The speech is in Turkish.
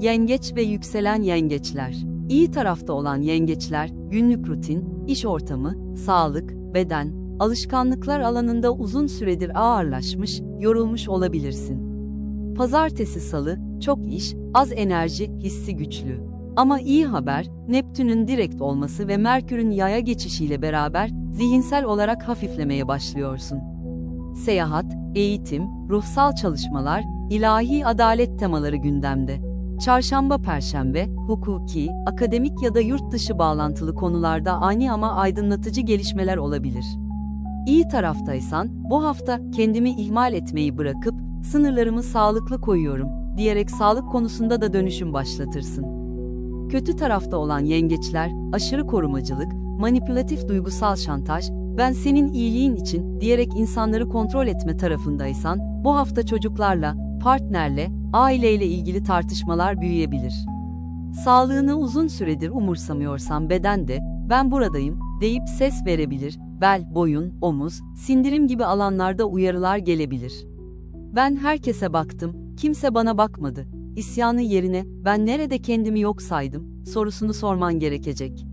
Yengeç ve yükselen yengeçler. İyi tarafta olan yengeçler, günlük rutin, iş ortamı, sağlık, beden, alışkanlıklar alanında uzun süredir ağırlaşmış, yorulmuş olabilirsin. Pazartesi salı, çok iş, az enerji, hissi güçlü. Ama iyi haber, Neptün'ün direkt olması ve Merkür'ün yaya geçişiyle beraber zihinsel olarak hafiflemeye başlıyorsun. Seyahat, eğitim, ruhsal çalışmalar, ilahi adalet temaları gündemde. Çarşamba perşembe, hukuki, akademik ya da yurt dışı bağlantılı konularda ani ama aydınlatıcı gelişmeler olabilir. İyi taraftaysan, bu hafta kendimi ihmal etmeyi bırakıp, sınırlarımı sağlıklı koyuyorum, diyerek sağlık konusunda da dönüşüm başlatırsın. Kötü tarafta olan yengeçler, aşırı korumacılık, manipülatif duygusal şantaj, ben senin iyiliğin için diyerek insanları kontrol etme tarafındaysan, bu hafta çocuklarla, partnerle, aileyle ilgili tartışmalar büyüyebilir. Sağlığını uzun süredir umursamıyorsan beden de, ben buradayım, deyip ses verebilir, bel, boyun, omuz, sindirim gibi alanlarda uyarılar gelebilir. Ben herkese baktım, kimse bana bakmadı. İsyanı yerine, ben nerede kendimi yok saydım, sorusunu sorman gerekecek.